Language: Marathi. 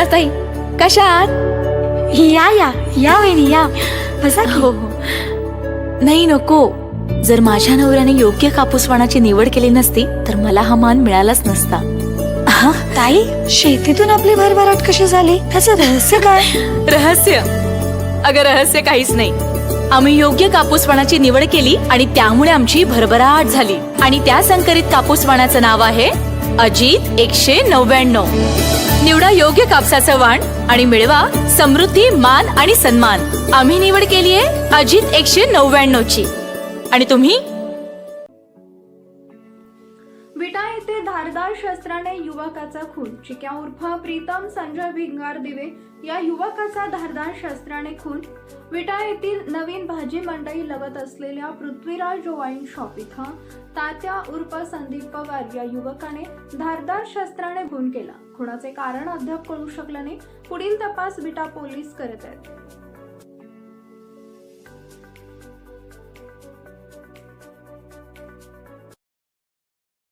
नमस्कार ताई कशा आहात या या. या वहिनी या. बसा. हो हो. नाही नको. जर माझ्या नवऱ्याने योग्य कापूसवाणाची निवड केली नसती तर मला हा मान मिळालाच नसता. ताई शेतीतून आपली भरभराट कशी झाली? त्याचं रहस्य काय? रहस्य? अगं रहस्य काहीच नाही. आम्ही योग्य कापूसवाणाची निवड केली आणि त्यामुळे आमची भरभराट झाली. आणि त्या संकरित कापूसवाणाचं नाव आहे अजित एकशे नव्याण्णव. निवडा योग्य कापसाचं वाण आणि मिळवा समृद्धी मान आणि सन्मान. आम्ही निवड केली आहे अजित एकशे नव्याण्णव ची आणि तुम्ही? विटा येथे धारदार शस्त्राने युवकाचा खून. चिक्या उर्फ प्रीतम संजय भिंगार दिवे या युवकाचा धारदार शस्त्राने खून. विटा येथील नवीन भाजी मंडई लगत असलेल्या पृथ्वीराज वाईन शॉप इथं तात्या उर्फ संदीप पवार या युवकाने धारदार शस्त्राने खून केला. खुणाचे कारण अद्याप कळू शकलं नाही. पुढील तपास विटा पोलीस करत आहेत.